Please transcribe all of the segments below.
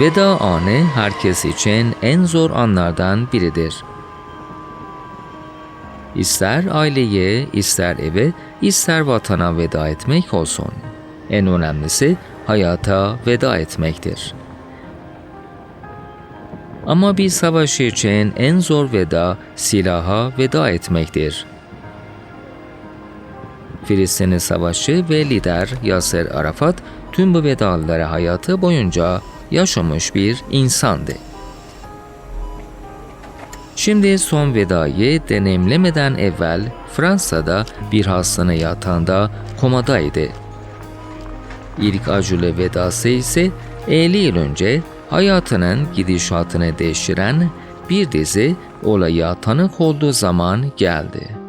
Veda anı herkes için en zor anlardan biridir. İster aileye, ister eve, ister vatana veda etmek olsun. En önemlisi hayata veda etmektir. Ama bir savaşı için en zor veda silaha veda etmektir. Filistin Savaşı ve lider Yasser Arafat tüm bu vedaları hayatı boyunca yaşamış bir insandı. Şimdi son vedayı deneyimlemeden evvel Fransa'da bir hastane yatağında komadaydı. İlk acılı vedası ise 50 yıl önce hayatının gidişatını değiştiren bir dizi olaya tanık olduğu zaman geldi.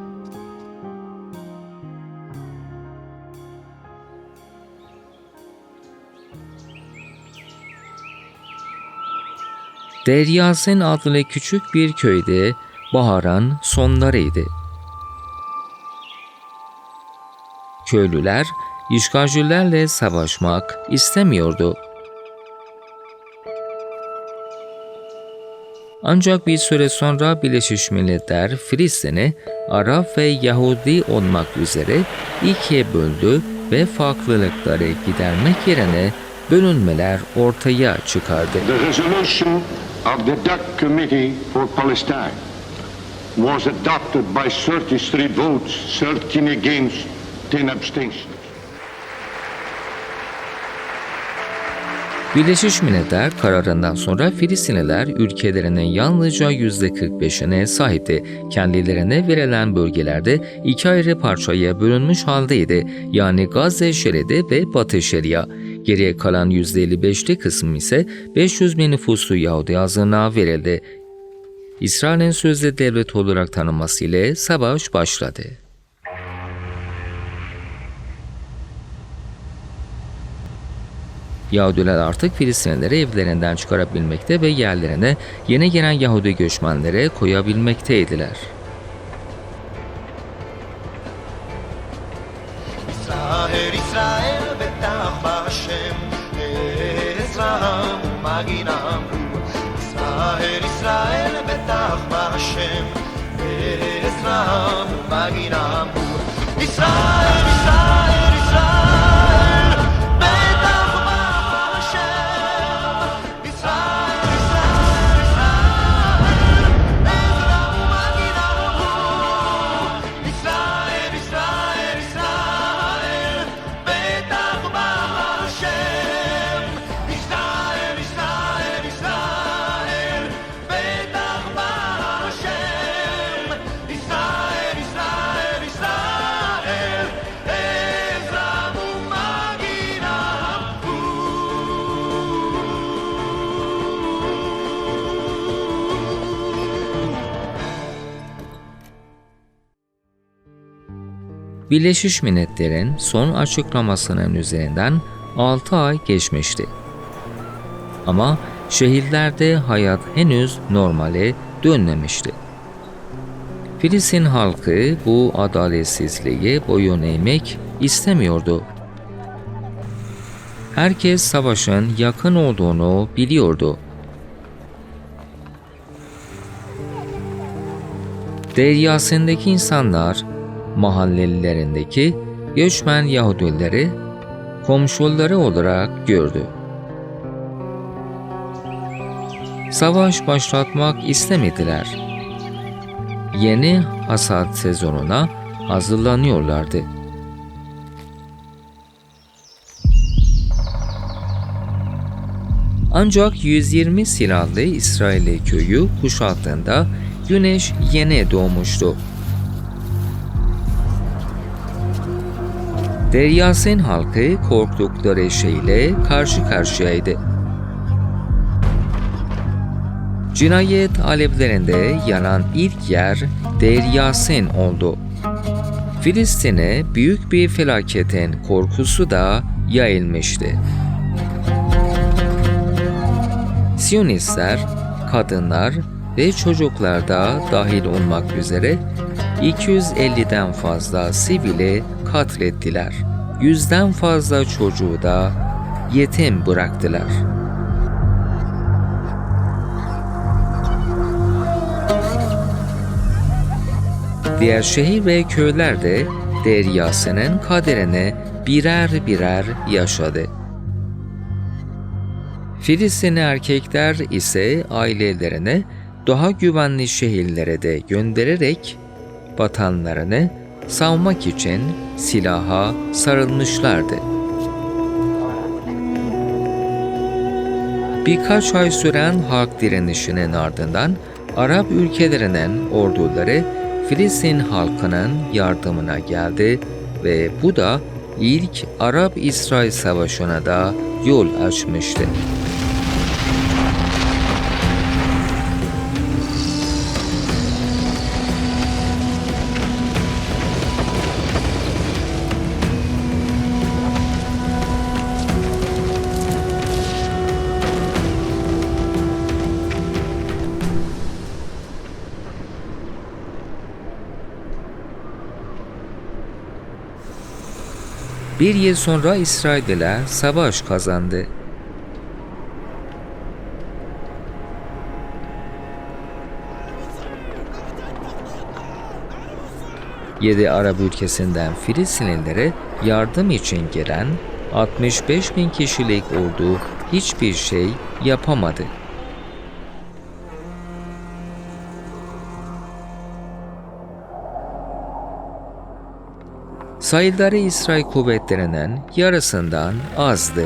Deryasen adlı küçük bir köyde baharın sonlarıydı. Köylüler işgalcilerle savaşmak istemiyordu. Ancak bir süre sonra Birleşmiş Milletler Filistin'i Arap ve Yahudi olmak üzere ikiye böldü ve farklılıkları gidermek yerine bölünmeler ortaya çıkardı. The resolution of the DUC Committee for Palestine was adopted by 33 votes, 13 against, 10 abstentions. Birleşmiş Milletler kararından sonra Filistinliler ülkelerinin yalnızca %45'ine sahipti. Kendilerine verilen bölgelerde iki ayrı parçaya bölünmüş haldeydi. Yani Gazze şeridi ve Batı Şeria. Geriye kalan %55'li kısmı ise 500 bin nüfuslu Yahudi azığına verildi. İsrail'in sözde devlet olarak tanınması ile savaş başladı. Yahudiler artık Filistinlileri evlerinden çıkarabilmekte ve yerlerine yeni gelen Yahudi göçmenleri koyabilmekteydiler. Israel betach Hashem Ezra Magin Amur Israel, Israel. Birleşmiş Milletler'in son açıklamasının üzerinden 6 ay geçmişti. Ama şehirlerde hayat henüz normale dönmemişti. Filistin halkı bu adaletsizliğe boyun eğmek istemiyordu. Herkes savaşın yakın olduğunu biliyordu. Deryasındaki insanlar mahallelilerindeki göçmen Yahudileri komşuları olarak gördü. Savaş başlatmak istemediler. Yeni hasat sezonuna hazırlanıyorlardı. Ancak 120 silahlı İsrail köyü kuşattığında güneş yeni doğmuştu. Deryasen halkı korktukları şeyle karşı karşıyaydı. Cinayet alevlerinde yanan ilk yer Deryasen oldu. Filistin'e büyük bir felaketin korkusu da yayılmıştı. Siyonistler, kadınlar ve çocuklar da dahil olmak üzere 250'den fazla sivili katlettiler. Yüzden fazla çocuğu da yetim bıraktılar. Diğer şehir ve köyler de Derya'sının kaderine birer birer yaşadı. Filistinli erkekler ise ailelerine daha güvenli şehirlere de göndererek vatanlarını savmak için silaha sarılmışlardı. Birkaç ay süren halk direnişinin ardından Arap ülkelerinin orduları Filistin halkının yardımına geldi ve bu da ilk Arap-İsrail Savaşı'na da yol açmıştı. Bir yıl sonra İsrailliler savaş kazandı. Yedi Arap ülkesinden Filistinlilere yardım için gelen 65 bin kişilik ordu hiçbir şey yapamadı. Sayıları İsrail kuvvetlerinin yarısından azdı.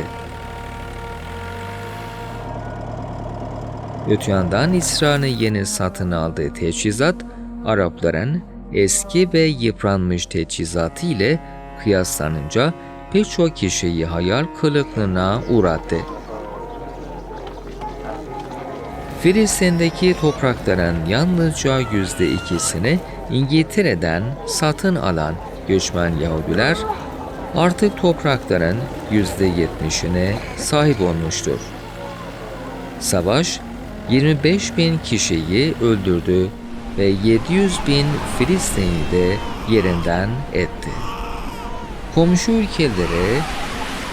Öte yandan İsrail'in yeni satın aldığı teçhizat, Arapların eski ve yıpranmış teçhizatı ile kıyaslanınca pek çok kişiyi hayal kırıklığına uğrattı. Filistin'deki toprakların yalnızca yüzde ikisini İngiltere'den satın alan göçmen Yahudiler artık toprakların yüzde yetmişine sahip olmuştur. Savaş 25 bin kişiyi öldürdü ve 700 bin Filistinli de yerinden etti. Komşu ülkelere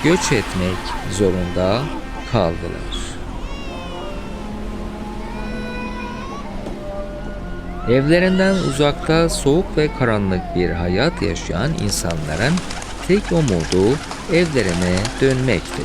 göç etmek zorunda kaldılar. Evlerinden uzakta soğuk ve karanlık bir hayat yaşayan insanların tek umudu evlerine dönmekti.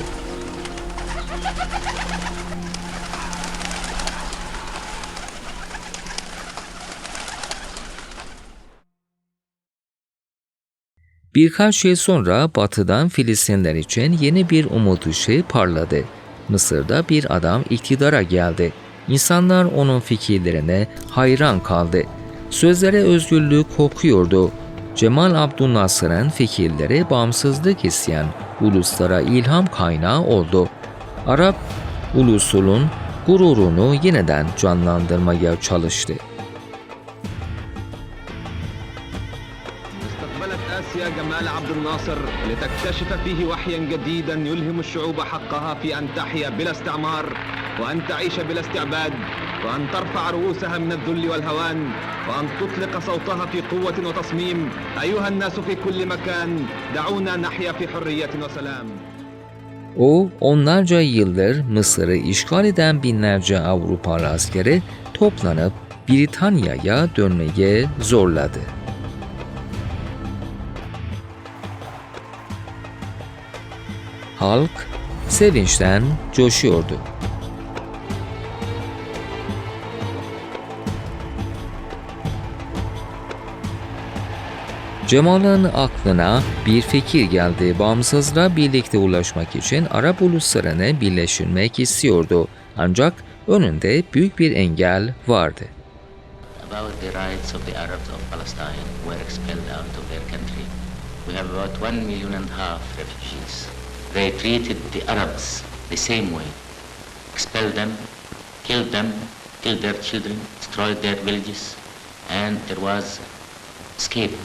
Birkaç yıl sonra batıdan Filistinler için yeni bir umut ışığı parladı. Mısır'da bir adam iktidara geldi. İnsanlar onun fikirlerine hayran kaldı. Sözlere özgürlük kokuyordu. Cemal Abdülnasır'ın fikirleri bağımsızlık isteyen uluslara ilham kaynağı oldu. Arap ulusunun gururunu yeniden canlandırmaya çalıştı. استقبلت آسيا جمال عبد الناصر لتكتشف فيه وحيا جديدا يلهم الشعوب حقها في أن تحيا بلا استعمار وأن تعيش بلا استعباد وأن ترفع رؤوسها من الذل والهوان وأن تطلق صوتها في قوة وتصميم أيها الناس في كل مكان دعونا نحيا في حرية وسلام O onlarca yıldır Mısır'ı işgal eden binlerce Avrupalı askeri toplanıp Britanya'ya dönmeye zorladı. Halk sevinçten coşuyordu. Cemal'ın aklına bir fikir geldi. Bağımsızlığa birlikte ulaşmak için Arap uluslarını birleştirmek istiyordu. Ancak önünde büyük bir engel vardı. about the rights of the Arabs of Palestine were expelled out of their country. We have about one million and a half refugees. They treated the Arabs the same way, expelled them, killed them, killed their children, destroyed their villages, and there was escape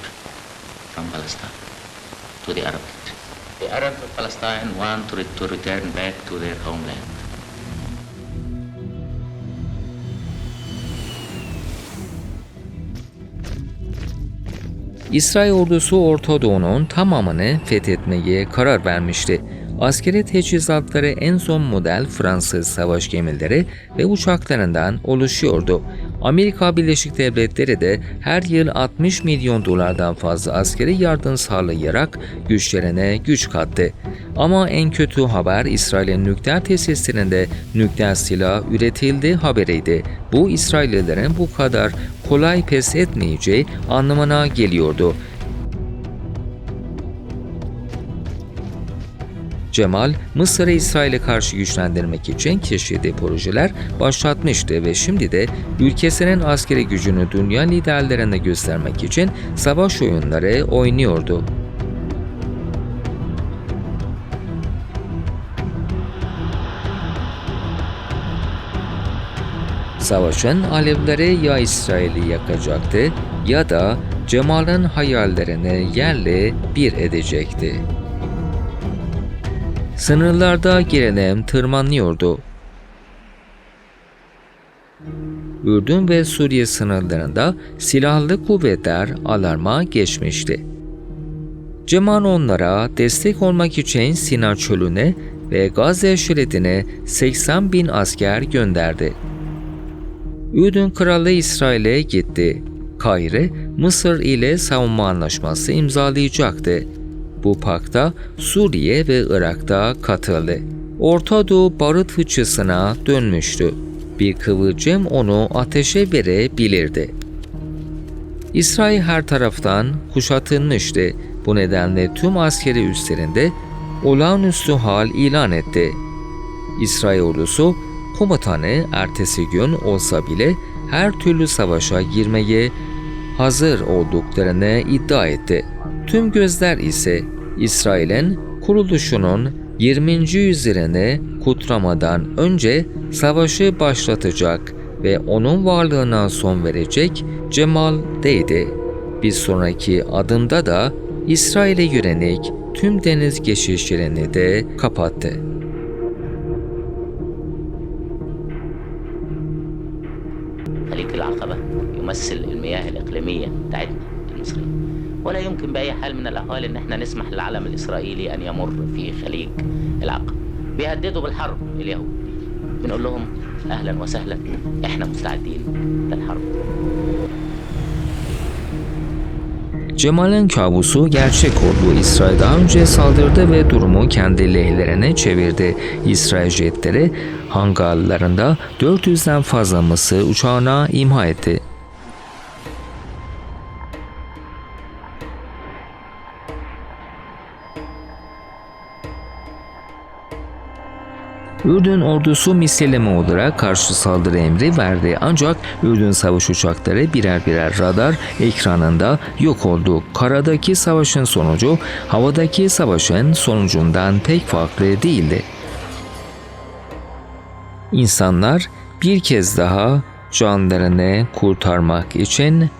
from Palestine to the Arab country. The Arabs of Palestine want to, to return back to their homeland. İsrail ordusu Orta Doğu'nun tamamını fethetmeye karar vermişti. Askeri teçhizatları en son model Fransız savaş gemileri ve uçaklarından oluşuyordu. Amerika Birleşik Devletleri de her yıl 60 milyon dolardan fazla askeri yardım sağlayarak güçlerine güç kattı. Ama en kötü haber İsrail'in nükleer tesislerinde nükleer silah üretildiği haberiydi. Bu İsraillilerin bu kadar kolay pes etmeyeceği anlamına geliyordu. Cemal, Mısır'ı İsrail'e karşı güçlendirmek için keşfettiği projeler başlatmıştı ve şimdi de ülkesinin askeri gücünü dünya liderlerine göstermek için savaş oyunları oynuyordu. Savaşın alevleri ya İsrail'i yakacaktı ya da Cemal'in hayallerini yerle bir edecekti. Sınırlarda gerilim tırmanıyordu. Ürdün ve Suriye sınırlarında silahlı kuvvetler alarma geçmişti. Cemal onlara destek olmak için Sina çölüne ve Gazze şeridine 80 bin asker gönderdi. Ürdün kralı İsrail'e gitti. Kahire, Mısır ile savunma anlaşması imzalayacaktı. Bu pakta Suriye ve Irak'ta katıldı. Orta Doğu barut fıçısına dönmüştü. Bir kıvılcım onu ateşe verebilirdi. İsrail her taraftan kuşatılmıştı. Bu nedenle tüm askeri üslerinde olağanüstü hal ilan etti. İsrail ordusu komutanı ertesi gün olsa bile her türlü savaşa girmeye hazır olduklarını iddia etti. Tüm gözler ise İsrail'in kuruluşunun 20. yüzyılını kutlamadan önce savaşı başlatacak ve onun varlığına son verecek Cemal'deydi. Bir sonraki adımda da İsrail'e yönelik tüm deniz geçişlerini de kapattı. خليج العقبة يمثل ولا يمكن بأي حال من الأحوال إن احنا نسمح للعلم الإسرائيلي أن يمر في خليج العقبة بيهددوا بالحرب اليهود بنقول لهم أهلا وسهلا احنا مستعدين للحرب Cemal'in kabusu gerçek oldu. İsrail daha önce saldırdı ve durumu kendi lehlerine çevirdi. İsrail jetleri hangarlarında 400'den fazla Mısır uçağına imha etti. Ürdün ordusu misilleme olarak karşı saldırı emri verdi ancak Ürdün savaş uçakları birer birer radar ekranında yok oldu. Karadaki savaşın sonucu havadaki savaşın sonucundan pek farklı değildi. İnsanlar bir kez daha canlarını kurtarmak için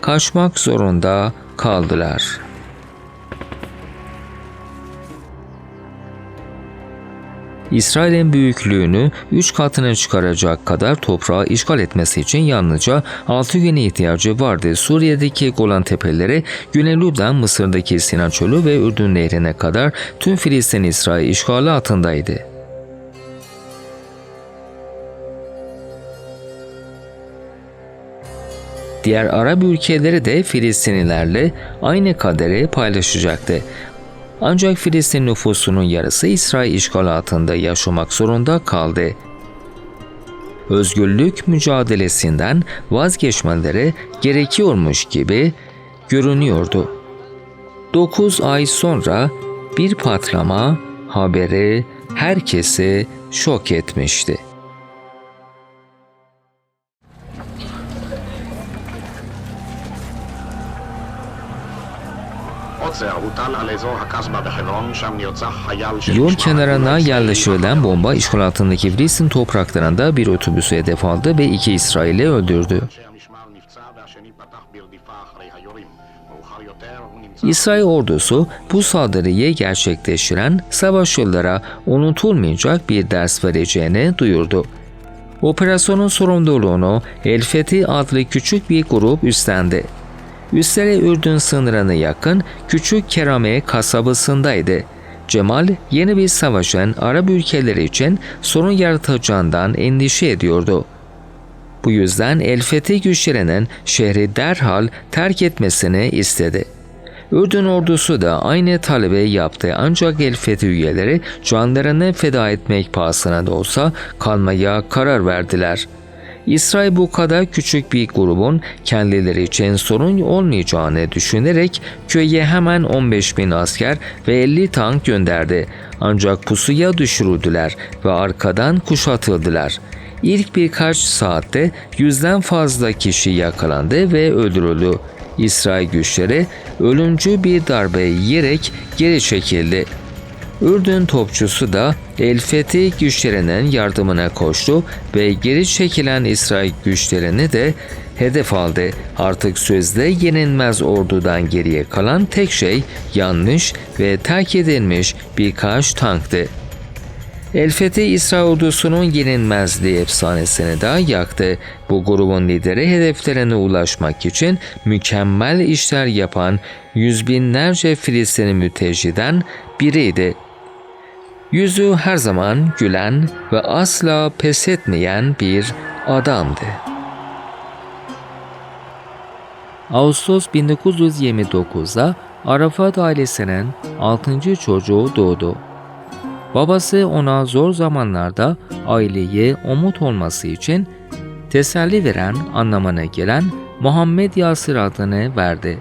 kaçmak zorunda kaldılar. İsrail'in büyüklüğünü 3 katına çıkaracak kadar toprağı işgal etmesi için yalnızca 6 güne ihtiyacı vardı. Suriye'deki Golan Tepeleri, Güney Lübnan, Mısır'daki Sinan Çölü ve Ürdün Nehri'ne kadar tüm Filistin İsrail işgali altındaydı. Diğer Arap ülkeleri de Filistinlilerle aynı kaderi paylaşacaktı. Ancak Filistin nüfusunun yarısı İsrail işgal altında yaşamak zorunda kaldı. Özgürlük mücadelesinden vazgeçmeleri gerekiyormuş gibi görünüyordu. 9 ay sonra bir patlama haberi herkesi şok etmişti. Yol kenarına yerleştirilen bomba işgal altındaki Filistin topraklarında bir otobüsü hedef aldı ve iki İsrail'i öldürdü. İsrail ordusu bu saldırıyı gerçekleştiren savaşçılara unutulmayacak bir ders vereceğini duyurdu. Operasyonun sorumluluğunu El Fethi adlı küçük bir grup üstlendi. Üstleri Ürdün sınırına yakın küçük Kerame kasabasındaydı. Cemal yeni bir savaşın Arap ülkeleri için sorun yaratacağından endişe ediyordu. Bu yüzden El Fethi güçlerinin şehri derhal terk etmesini istedi. Ürdün ordusu da aynı talebi yaptı ancak El Fethi üyeleri canlarını feda etmek pahasına da olsa kalmaya karar verdiler. İsrail bu kadar küçük bir grubun kendileri için sorun olmayacağını düşünerek köye hemen 15 bin asker ve 50 tank gönderdi. Ancak pusuya düşürüldüler ve arkadan kuşatıldılar. İlk birkaç saatte yüzden fazla kişi yakalandı ve öldürüldü. İsrail güçleri ölümcü bir darbe yiyerek geri çekildi. Ürdün topçusu da El Fethi güçlerinin yardımına koştu ve geri çekilen İsrail güçlerini de hedef aldı. Artık sözde yenilmez ordudan geriye kalan tek şey yanlış ve terk edilmiş birkaç tanktı. El Fethi İsrail ordusunun yenilmezliği efsanesini de yaktı. Bu grubun lideri hedeflerine ulaşmak için mükemmel işler yapan yüz binlerce Filistinli mülteciden biriydi. Yüzü her zaman gülen ve asla pes etmeyen bir adamdı. Ağustos 1929'da Arafat ailesinin 6. çocuğu doğdu. Babası ona zor zamanlarda aileye umut olması için teselli veren anlamına gelen Muhammed Yasir adını verdi.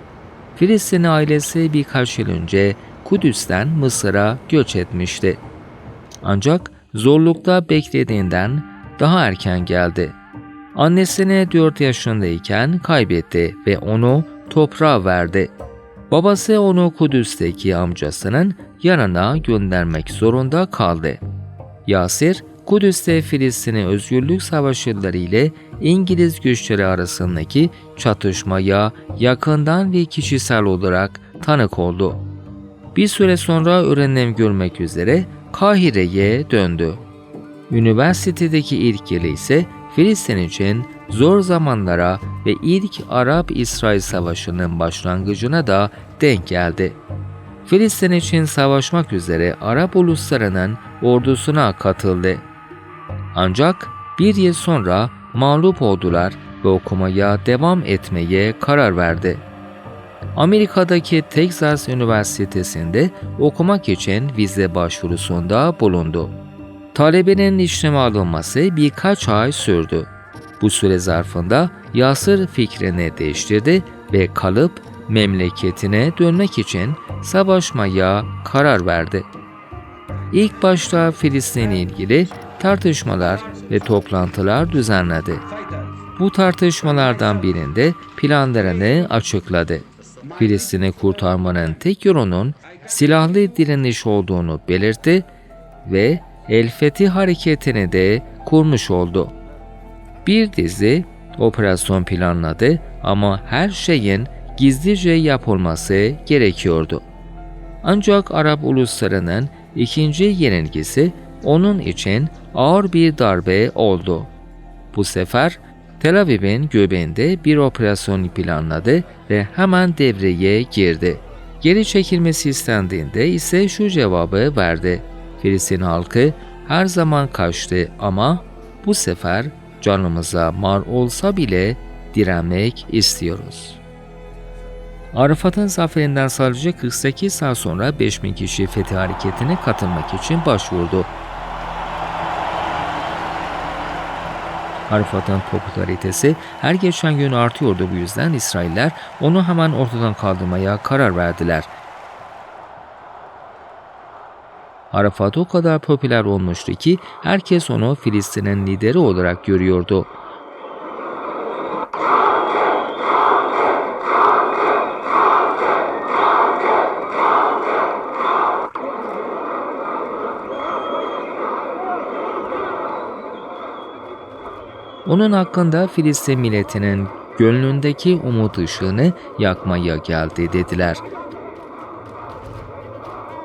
Filistin ailesi birkaç yıl önce Kudüs'ten Mısır'a göç etmişti. Ancak zorlukta beklediğinden daha erken geldi. Annesini 4 yaşındayken kaybetti ve onu toprağa verdi. Babası onu Kudüs'teki amcasının yanına göndermek zorunda kaldı. Yasir, Kudüs'te Filistin'e özgürlük savaşçıları ile İngiliz güçleri arasındaki çatışmaya yakından ve kişisel olarak tanık oldu. Bir süre sonra öğrenim görmek üzere Kahire'ye döndü. Üniversitedeki ilk yılı ise Filistin için zor zamanlara ve ilk Arap-İsrail Savaşı'nın başlangıcına da denk geldi. Filistin için savaşmak üzere Arap uluslarının ordusuna katıldı. Ancak bir yıl sonra mağlup oldular ve okumaya devam etmeye karar verdi. Amerika'daki Texas Üniversitesi'nde okumak için vize başvurusunda bulundu. Talebenin işleme alınması birkaç ay sürdü. Bu süre zarfında Yasır fikrini değiştirdi ve kalıp memleketine dönmek için savaşmaya karar verdi. İlk başta Filistin'le ilgili tartışmalar ve toplantılar düzenledi. Bu tartışmalardan birinde planlarını açıkladı. Filistin'i kurtarmanın tek yolunun silahlı direniş olduğunu belirtti ve El Fethi hareketini de kurmuş oldu. Bir dizi operasyon planladı ama her şeyin gizlice yapılması gerekiyordu. Ancak Arap uluslarının ikinci yenilgisi onun için ağır bir darbe oldu. Bu sefer Tel Aviv'in göbeğinde bir operasyon planladı ve hemen devreye girdi. Geri çekilmesi istendiğinde ise şu cevabı verdi. Filistin halkı her zaman kaçtı ama bu sefer canımıza mar olsa bile direnmek istiyoruz. Arafat'ın zaferinden sadece 48 saat sonra 5000 kişi Fethi Hareketi'ne katılmak için başvurdu. Arafat'ın popülaritesi her geçen gün artıyordu bu yüzden İsrailler onu hemen ortadan kaldırmaya karar verdiler. Arafat o kadar popüler olmuştu ki herkes onu Filistin'in lideri olarak görüyordu. Onun hakkında Filistin milletinin gönlündeki umut ışığını yakmaya geldi dediler.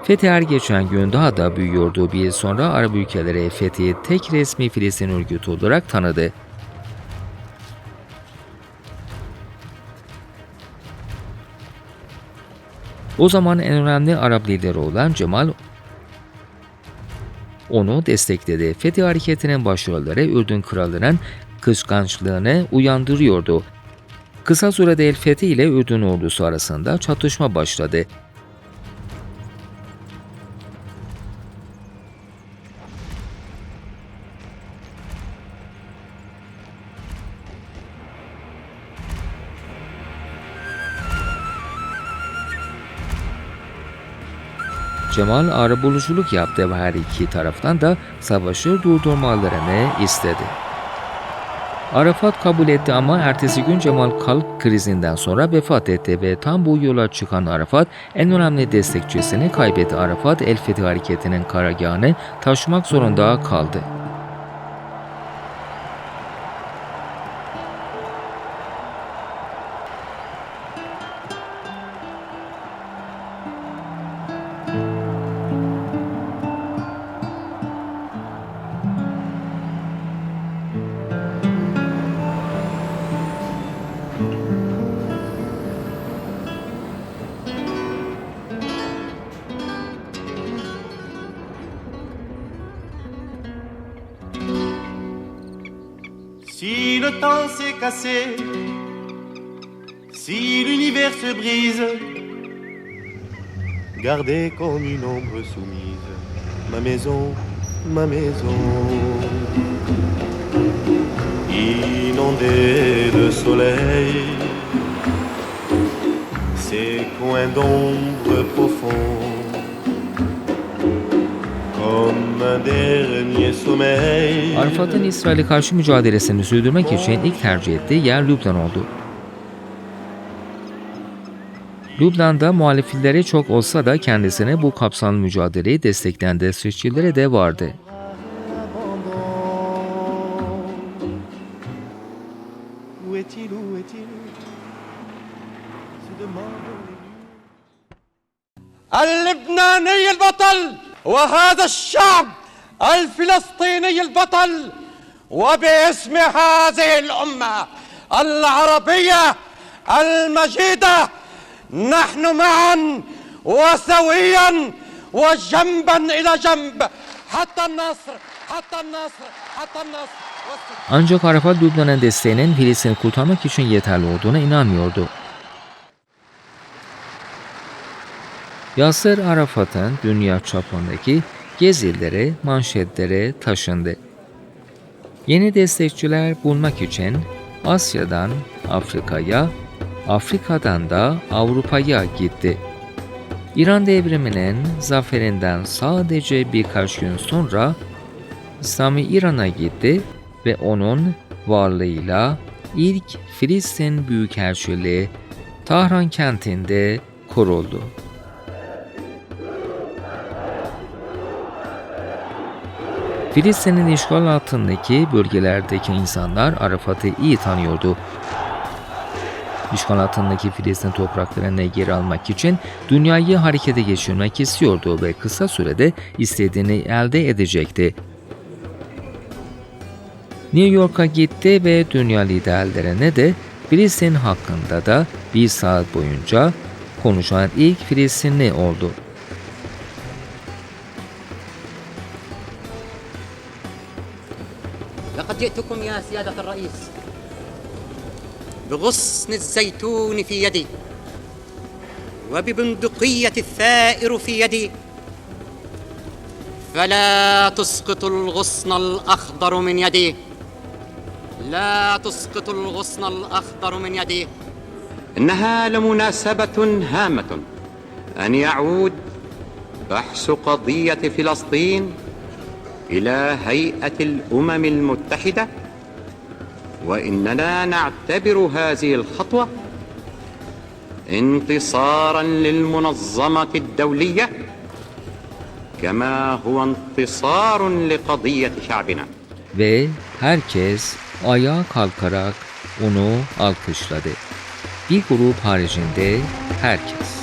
Fethi geçen gün daha da büyüyordu. Bir yıl sonra Arap ülkeleri Fethi'yi tek resmi Filistin örgütü olarak tanıdı. O zaman en önemli Arap lideri olan Cemal onu destekledi. Fethi hareketinin başrolleri Ürdün kralının kıskançlığını uyandırıyordu. Kısa sürede El Fethi ile Ürdün ordusu arasında çatışma başladı. Cemal arabuluculuk yaptı ve her iki taraftan da savaşı durdurmalarını istedi. Arafat kabul etti ama ertesi gün Cemal kalp krizinden sonra vefat etti ve tam bu yola çıkan Arafat en önemli destekçisini kaybetti. Arafat El Fethi hareketinin karargahını taşımak zorunda kaldı. Temps s'est cassé, si l'univers se brise, Gardez comme une ombre soumise ma maison, ma maison. Inondée de soleil, ces coins d'ombre profonds, Arafat'ın İsrail'e karşı mücadelesini sürdürmek için ilk tercih ettiği yer Lübnan oldu. Lübnan'da muhalifleri çok olsa da kendisine bu kapsamlı mücadeleyi destekleyen destekçileri de vardı. Où est-il, où est-il Se demandent les اللبناني البطل وهذا الشعب الفلسطيني البطل وباسم هذه الأمة العربية المجيدة نحن معا وسويا وجنبا إلى جنب حتى النصر حتى النصر حتى النصر والسلام. Ancak Arafat Lübnan'ın desteğinin Filistin'i kurtarmak için yeterli olduğuna inanmıyordu. Yasser Arafat'ın dünya çapındaki gezileri, manşetlere taşındı. Yeni destekçiler bulmak için Asya'dan Afrika'ya, Afrika'dan da Avrupa'ya gitti. İran devriminin zaferinden sadece birkaç gün sonra İslami İran'a gitti ve onun varlığıyla ilk Filistin Büyükelçiliği Tahran kentinde kuruldu. Filistin'in işgal altındaki bölgelerdeki insanlar Arafat'ı iyi tanıyordu. İşgal altındaki Filistin topraklarına geri almak için dünyayı harekete geçirmek istiyordu ve kısa sürede istediğini elde edecekti. New York'a gitti ve dünya liderlerine de Filistin hakkında da bir saat boyunca konuşan ilk Filistinli oldu. لقد جئتكم يا سيادة الرئيس. بغصن الزيتون في يدي وببندقية الثائر في يدي فلا تسقط الغصن الأخضر من يدي. لا تسقط الغصن الأخضر من يدي. إنها لمناسبة هامة. أن يعود بحث قضية فلسطين إلى هيئة الأمم المتحدة وإننا نعتبر هذه الخطوة انتصارا للمنظمة الدولية كما هو انتصار لقضية شعبنا ve herkes ayağa kalkarak onu alkışladı. Bir grup haricinde herkes.